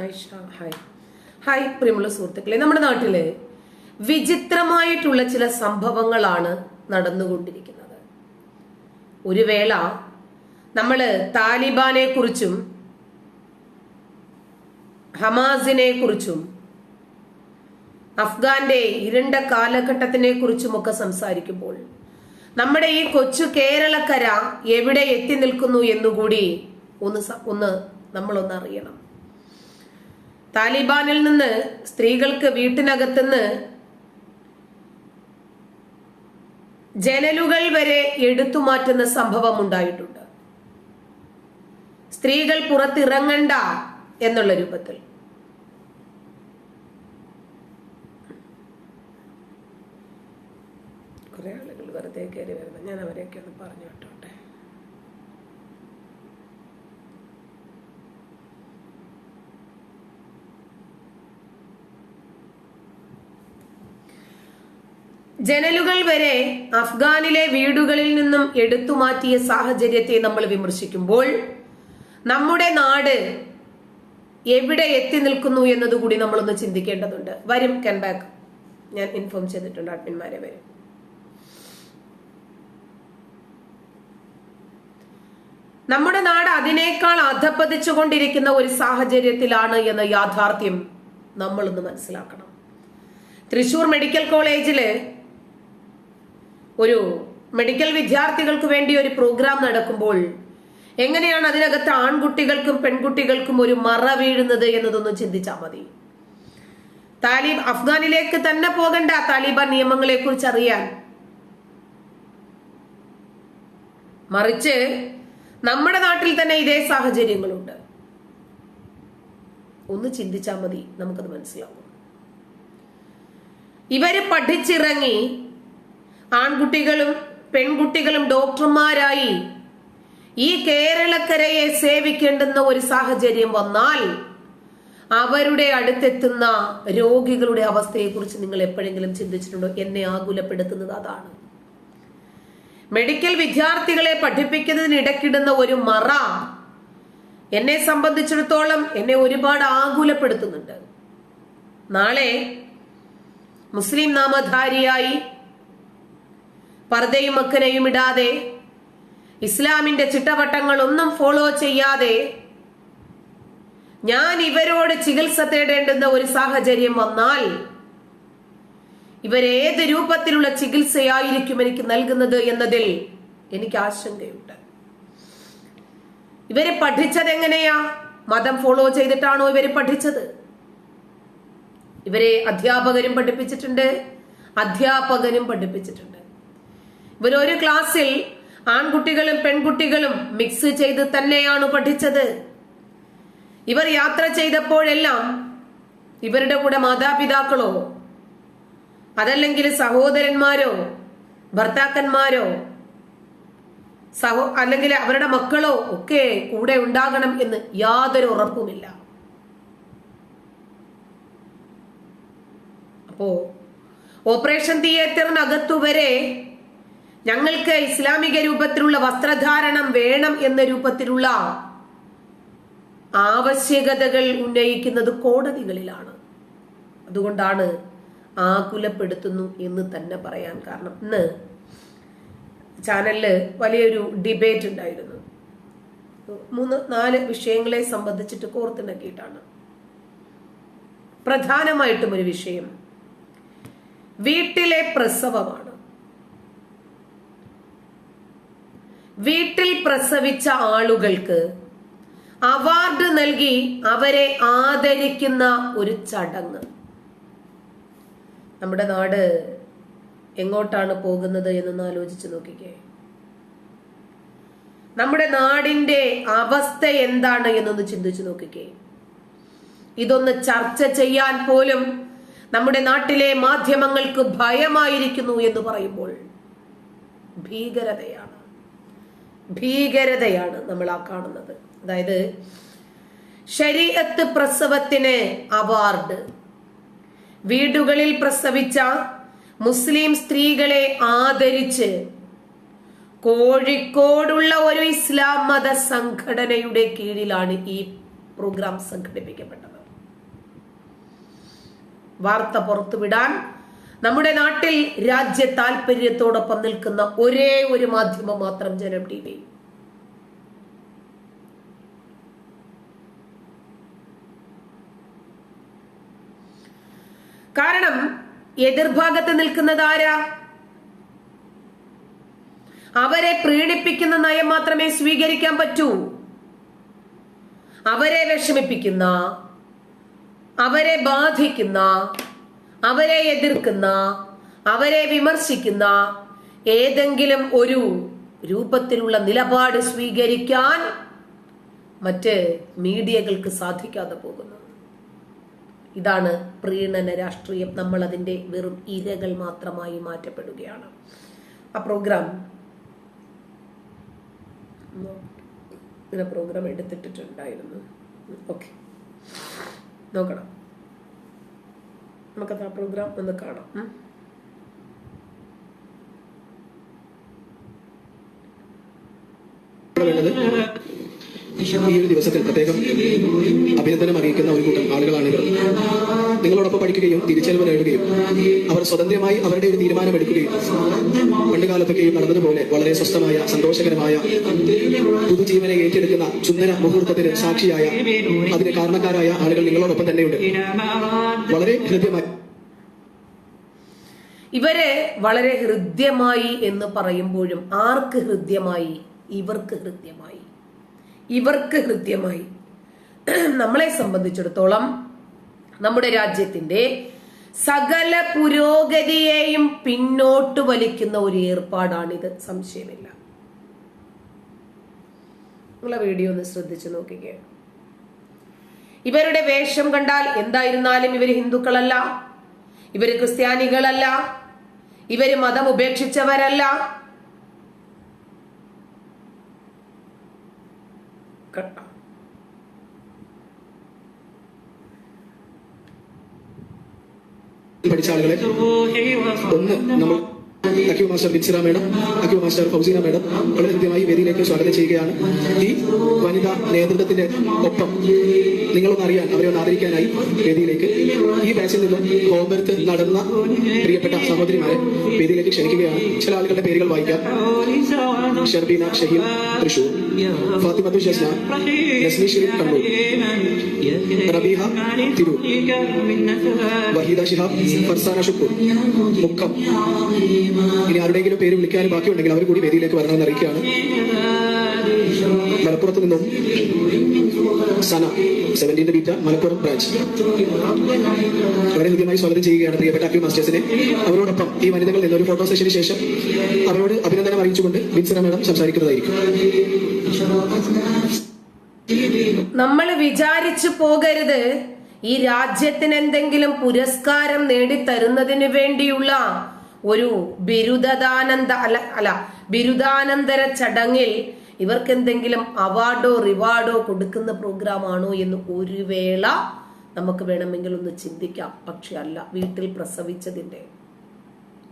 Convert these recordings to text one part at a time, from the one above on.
Aisha hi hi പ്രിയമുള്ള സുഹൃത്തുക്കളെ. നമ്മുടെ നാട്ടിൽ വിചിത്രമായിട്ടുള്ള ചില സംഭവങ്ങളാണ് നടന്നുകൊണ്ടിരിക്കുന്നത്. ഒരു വേള നമ്മൾ താലിബാനെ കുറിച്ചും ഹമാസിനെ കുറിച്ചും അഫ്ഗാന്റെ ഇരുണ്ട കാലഘട്ടത്തിനെ കുറിച്ചുമൊക്കെ സംസാരിക്കുമ്പോൾ നമ്മുടെ ഈ കൊച്ചു കേരളക്കര എവിടെ എത്തി നിൽക്കുന്നു എന്നുകൂടി ഒന്ന് ഒന്ന് നമ്മളൊന്ന് അറിയണം. താലിബാനിൽ നിന്ന് സ്ത്രീകൾക്ക് വീട്ടിനകത്തുനിന്ന് ജനലുകൾ വരെ എടുത്തു മാറ്റുന്ന സംഭവം ഉണ്ടായിട്ടുണ്ട്. സ്ത്രീകൾ പുറത്തിറങ്ങണ്ട എന്നുള്ള രൂപത്തിൽ. കുറെ ആളുകൾ വെറുതെ കയറി വരുന്നത് ഞാൻ അവരെയൊക്കെ ഒന്ന് പറഞ്ഞു വിട്ടോട്ടെ ജനലുകൾ വരെ അഫ്ഗാനിലെ വീടുകളിൽ നിന്നും എടുത്തു മാറ്റിയ സാഹചര്യത്തെ നമ്മൾ വിമർശിക്കുമ്പോൾ നമ്മുടെ നാട് എവിടെ എത്തി നിൽക്കുന്നു എന്നതുകൂടി നമ്മളൊന്ന് ചിന്തിക്കേണ്ടതുണ്ട്. വരും കെൻ ബാക്ക് ഞാൻ ഇൻഫോം ചെയ്തിട്ടുണ്ട് അഡ്മിന്മാരെ വരും. നമ്മുടെ നാട് അതിനേക്കാൾ അധപ്പതിച്ചുകൊണ്ടിരിക്കുന്ന ഒരു സാഹചര്യത്തിലാണ് എന്ന യാഥാർത്ഥ്യം നമ്മളൊന്ന് മനസ്സിലാക്കണം. തൃശൂർ മെഡിക്കൽ കോളേജിൽ ഒരു മെഡിക്കൽ വിദ്യാർത്ഥികൾക്ക് വേണ്ടി ഒരു പ്രോഗ്രാം നടക്കുമ്പോൾ എങ്ങനെയാണ് അതിനകത്ത് ആൺകുട്ടികൾക്കും പെൺകുട്ടികൾക്കും ഒരു മറ വീഴുന്നത് എന്നതൊന്ന് ചിന്തിച്ചാൽ മതി. താലിബ് അഫ്ഗാനിലേക്ക് തന്നെ പോകണ്ട. താലിബാൻ നിയമങ്ങളെ കുറിച്ച് അറിയാൻ. മറിച്ച് നമ്മുടെ നാട്ടിൽ തന്നെ ഇതേ സാഹചര്യങ്ങളുണ്ട്. ഒന്ന് ചിന്തിച്ചാൽ മതി. നമുക്കത് മനസ്സിലാവും. ഇവർ പഠിച്ചിറങ്ങി ആൺകുട്ടികളും പെൺകുട്ടികളും ഡോക്ടർമാരായി ഈ കേരളക്കരയെ സേവിക്കേണ്ടുന്ന ഒരു സാഹചര്യം വന്നാൽ അവരുടെ അടുത്തെത്തുന്ന രോഗികളുടെ അവസ്ഥയെക്കുറിച്ച് നിങ്ങൾ എപ്പോഴെങ്കിലും ചിന്തിച്ചിട്ടുണ്ടോ? എന്നെ ആകുലപ്പെടുത്തുന്നത് അതാണ്. മെഡിക്കൽ വിദ്യാർത്ഥികളെ പഠിപ്പിക്കുന്നതിനിടക്കിടുന്ന ഒരു മറ എന്നെ സംബന്ധിച്ചിടത്തോളം എന്നെ ഒരുപാട് ആകുലപ്പെടുത്തുന്നുണ്ട്. നാളെ മുസ്ലിം നാമധാരിയായി പർദ്ദയും മക്കനയും ഇടാതെ ഇസ്ലാമിന്റെ ചിട്ടവട്ടങ്ങൾ ഒന്നും ഫോളോ ചെയ്യാതെ ഞാൻ ഇവരോട് ചികിത്സ തേടേണ്ടുന്ന ഒരു സാഹചര്യം വന്നാൽ ഇവരേത് രൂപത്തിലുള്ള ചികിത്സയായിരിക്കും എനിക്ക് നൽകുന്നത് എന്നതിൽ എനിക്ക് ആശങ്കയുണ്ട്. ഇവരെ പഠിച്ചത് എങ്ങനെയാ? മതം ഫോളോ ചെയ്തിട്ടാണോ ഇവർ പഠിച്ചത്? ഇവരെ അധ്യാപകരും പഠിപ്പിച്ചിട്ടുണ്ട് അധ്യാപകനും പഠിപ്പിച്ചിട്ടുണ്ട്. ഇവരൊരു ക്ലാസ്സിൽ ആൺകുട്ടികളും പെൺകുട്ടികളും മിക്സ് ചെയ്ത് തന്നെയാണ് പഠിച്ചത്. ഇവർ യാത്ര ചെയ്തപ്പോഴെല്ലാം ഇവരുടെ കൂടെ മാതാപിതാക്കളോ അതല്ലെങ്കിൽ സഹോദരന്മാരോ ഭർത്താക്കന്മാരോ സഹോ അല്ലെങ്കിൽ അവരുടെ മക്കളോ ഒക്കെ കൂടെ ഉണ്ടാകണം എന്ന് യാതൊരു ഉറപ്പുമില്ല. അപ്പോ ഓപ്പറേഷൻ തിയേറ്ററിനകത്തു വരെ ഞങ്ങൾക്ക് ഇസ്ലാമിക രൂപത്തിലുള്ള വസ്ത്രധാരണം വേണം എന്ന രൂപത്തിലുള്ള ആവശ്യകതകൾ ഉന്നയിക്കുന്നത് കോടതികളിലാണ്. അതുകൊണ്ടാണ് ആകുലപ്പെടുത്തുന്നു എന്ന് തന്നെ പറയാൻ കാരണം. ഇന്ന് ചാനലിൽ വലിയൊരു ഡിബേറ്റ് ഉണ്ടായിരുന്നു. മൂന്ന് നാല് വിഷയങ്ങളെ സംബന്ധിച്ചിട്ട് കോർത്തിണക്കിയിട്ടാണ്. പ്രധാനമായിട്ടും ഒരു വിഷയം. വീട്ടിലെ പ്രസവമാണ്. വീട്ടിൽ പ്രസവിച്ച ആളുകൾക്ക് അവാർഡ് നൽകി അവരെ ആദരിക്കുന്ന ഒരു ചടങ്ങ്. നമ്മുടെ നാട് എങ്ങോട്ടാണ് പോകുന്നത് എന്നൊന്ന് ആലോചിച്ച് നോക്കിക്കേ. നമ്മുടെ നാടിന്റെ അവസ്ഥ എന്താണ് എന്നൊന്ന് ചിന്തിച്ചു നോക്കിക്കേ. ഇതൊന്ന് ചർച്ച ചെയ്യാൻ പോലും നമ്മുടെ നാട്ടിലെ മാധ്യമങ്ങൾക്ക് ഭയമായിരിക്കുന്നു എന്ന് പറയുമ്പോൾ ഭീകരതയാണ്. ഭീകരതയാണ് നമ്മൾ ആ കാണുന്നത്. അതായത് ശരീരത്ത് പ്രസവത്തിന് അവാർഡ്. വീടുകളിൽ പ്രസവിച്ച മുസ്ലിം സ്ത്രീകളെ ആദരിച്ച് കോഴിക്കോടുള്ള ഒരു ഇസ്ലാം മത സംഘടനയുടെ കീഴിലാണ് ഈ പ്രോഗ്രാം സംഘടിപ്പിക്കപ്പെട്ടത്. വാർത്ത പുറത്തുവിടാൻ നമ്മുടെ നാട്ടിൽ രാജ്യ താല്പര്യത്തോടൊപ്പം നിൽക്കുന്ന ഒരേ ഒരു മാധ്യമം മാത്രം ജനം ടി വി. കാരണം എതിർഭാഗത്ത് നിൽക്കുന്നത് ആരാ? അവരെ പ്രീണിപ്പിക്കുന്ന നയം മാത്രമേ സ്വീകരിക്കാൻ പറ്റൂ. അവരെ വിഷമിപ്പിക്കുന്ന അവരെ ബാധിക്കുന്ന അവരെ എതിർക്കുന്ന അവരെ വിമർശിക്കുന്ന ഏതെങ്കിലും ഒരു രൂപത്തിലുള്ള നിലപാട് സ്വീകരിക്കാൻ മറ്റ് മീഡിയകൾക്ക് സാധിക്കാതെ പോകുന്നു. ഇതാണ് പ്രീണന രാഷ്ട്രീയം. നമ്മൾ അതിന്റെ വെറും ഇരകൾ മാത്രമായി മാറ്റപ്പെടുകയാണ്. ആ പ്രോഗ്രാം പ്രോഗ്രാം എടുത്തിട്ടുണ്ടായിരുന്നു ഓക്കെ നോക്കണം. നമുക്കത് ആ പ്രോഗ്രാം ഒന്ന് കാണാം. ഈ ഒരു ദിവസത്തിൽ പ്രത്യേകം അഭിനന്ദനം അറിയിക്കുന്ന ഒരു കൂട്ടം ആളുകളാണ് ഇവർ നിങ്ങളോടൊപ്പം പഠിക്കുകയും തിരിച്ചറിവ് നേടുകയും അവർ സ്വതന്ത്രമായി അവരുടെ ഒരു തീരുമാനമെടുക്കുകയും പണ്ട് കാലത്തൊക്കെയും നടന്നതുപോലെ വളരെ സ്വസ്ഥമായ സന്തോഷകരമായ പുതുജീവനെ ഏറ്റെടുക്കുന്ന സുന്ദര മുഹൂർത്തത്തിന് സാക്ഷിയായ അതിന് കാരണക്കാരായ ആളുകൾ നിങ്ങളോടൊപ്പം തന്നെയുണ്ട്. വളരെ ഹൃദ്യമായി ഇവരെ വളരെ ഹൃദ്യമായി എന്ന് പറയുമ്പോഴും ആർക്ക് ഹൃദ്യമായി? ഇവർക്ക് ഹൃദ്യമായി. ഇവർക്ക് ഹൃദ്യമായി. നമ്മളെ സംബന്ധിച്ചിടത്തോളം നമ്മുടെ രാജ്യത്തിന്റെ സകല പുരോഗതിയെയും പിന്നോട്ട് വലിക്കുന്ന ഒരു ഏർപ്പാടാണിത്. സംശയമില്ല. നിങ്ങളെ വീഡിയോ ഒന്ന് ശ്രദ്ധിച്ചു നോക്കിക്കേ. ഇവരുടെ വേഷം കണ്ടാൽ എന്തായിരുന്നാലും ഇവർ ഹിന്ദുക്കളല്ല. ഇവർ ക്രിസ്ത്യാനികളല്ല. ഇവർ മതം ഉപേക്ഷിച്ചവരല്ല. കേട്ടോ പഠിച്ച ആളുകളെ ഒന്ന് നമ്മൾ acu master Binsira madam acu master Fauzina madam വളരെ കൃത്യമായി വേദിയിലേക്ക് സ്വാഗതം ചെയ്യുകയാണ്. ഈ വനിതാ നേതൃത്വത്തിന്റെ ഒപ്പം നിങ്ങളൊന്ന് അറിയാൻ അവരെ ഒന്ന് ആദരിക്കാനായി വേദിയിലേക്ക് ഈ ബാച്ചിൽ നിന്നും ഹോംവർക്ക് നടന്ന പ്രിയപ്പെട്ട സഹോദരിമാരെ വേദിയിലേക്ക് ക്ഷണിക്കുകയാണ്. ചില ആളുകളുടെ പേരുകൾ വായിക്കാം. ഷർബീന ഷഹീം തൃശൂർ. ഫാത്തിമത്തു ഷസ്ന നസ്മി ഷെരീഫ് കണ്ണൂർ റബീഹ തിരൂർ വഹീദ ഷിഹാബ് ഫർസാന ഷുക്കൂർ മുക്കം ഇനി ആരുടെയെങ്കിലും പേര് വിളിക്കാൻ ബാക്കിയുണ്ടെങ്കിൽ അവർ കൂടി വേദിയിലേക്ക് വരണമെന്ന് അറിയിക്കുകയാണ്. മലപ്പുറത്ത് നിന്നും Sana seventeenth beta Malappuram branch വളരെ ഹൃദ്യമായി സ്വാഗതം ചെയ്യുകയാണ് പ്രിയപ്പെട്ട അക്യു മാസ്റ്റേഴ്സിനെ അവരോടൊപ്പം ഈ വനിതകൾ ഒരു ഫോട്ടോ സെഷന് ശേഷം അവരോട് അഭിനന്ദനം അറിയിച്ചുകൊണ്ട് വിൻസന മേഡം സംസാരിക്കുന്നതായിരിക്കും. നമ്മൾ വിചാരിച്ചു പോകരുത്. ഈ രാജ്യത്തിന് എന്തെങ്കിലും പുരസ്കാരം നേടിത്തരുന്നതിന് വേണ്ടിയുള്ള ഒരു ബിരുദദാനന്ദ അല്ല അല്ല ബിരുദാനന്തര ചടങ്ങിൽ ഇവർക്ക് എന്തെങ്കിലും അവാർഡോ റിവാർഡോ കൊടുക്കുന്ന പ്രോഗ്രാം ആണോ എന്ന് ഒരു വേള നമുക്ക് വേണമെങ്കിൽ ഒന്ന് ചിന്തിക്കാം. പക്ഷെ അല്ല വീട്ടിൽ പ്രസവിച്ചതിന്റെ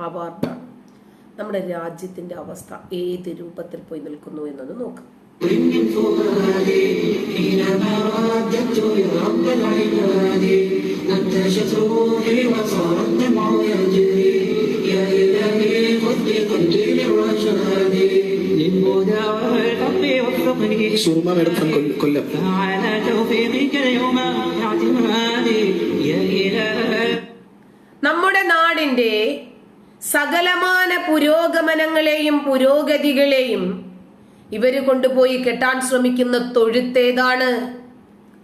അവാർഡാണ്. നമ്മുടെ രാജ്യത്തിന്റെ അവസ്ഥ ഏത് രൂപത്തിൽ പോയി നിൽക്കുന്നു എന്നത് നോക്കാം. من فؤادي حينما رددت لرب العباد انتشت روحي وصار الدمع يجري يا الهي خذ بقلبي للرشاد للهدى والحق وفقني സുറുമ മേഡം ഫ്രം കൊല്ലം فعلى توفيقك اليوم اعتمادي يا إله നമ്മുടെ നാടിന്റെ സകലമാന പുരോഗമനങ്ങളെയും പുരോഗതികളെയും ഇവർ കൊണ്ടുപോയി കെട്ടാൻ ശ്രമിക്കുന്ന തൊഴുത്തേതാണ്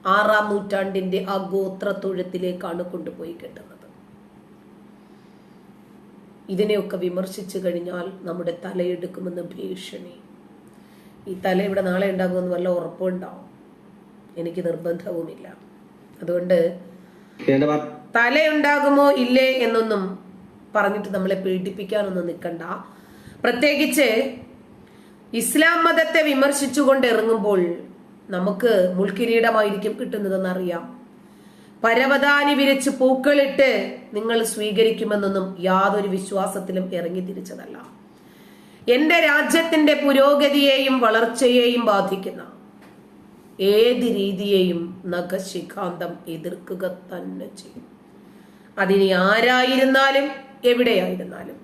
ആറാം നൂറ്റാണ്ടിന്റെ ആ ഗോത്ര തൊഴുത്തിലേക്കാണ് കൊണ്ടുപോയി കെട്ടുന്നത്. ഇതിനെയൊക്കെ വിമർശിച്ചു കഴിഞ്ഞാൽ നമ്മുടെ തലയെടുക്കുമെന്ന് ഭീഷണി. ഈ തല ഇവിടെ നാളെ ഉണ്ടാകുമെന്ന് വല്ല ഉറപ്പുണ്ടാവും എനിക്ക് നിർബന്ധവുമില്ല. അതുകൊണ്ട് തലയുണ്ടാകുമോ ഇല്ലേ എന്നൊന്നും പറഞ്ഞിട്ട് നമ്മളെ പീഡിപ്പിക്കാനൊന്നും നിൽക്കണ്ട. പ്രത്യേകിച്ച് ഇസ്ലാം മതത്തെ വിമർശിച്ചുകൊണ്ട് ഇറങ്ങുമ്പോൾ നമുക്ക് മുൾക്കിരീടമായിരിക്കും കിട്ടുന്നതെന്ന് അറിയാം പരവതാനി വിരിച്ച് പൂക്കളിട്ട് നിങ്ങൾ സ്വീകരിക്കുമെന്നൊന്നും യാതൊരു വിശ്വാസത്തിലും ഇറങ്ങി തിരിച്ചതല്ല. എന്റെ രാജ്യത്തിന്റെ പുരോഗതിയെയും വളർച്ചയെയും ബാധിക്കുന്ന ഏത് രീതിയെയും നഖശിഖാന്തം എതിർക്കുക തന്നെ ചെയ്യും. അതിനി ആരായിരുന്നാലും എവിടെയായിരുന്നാലും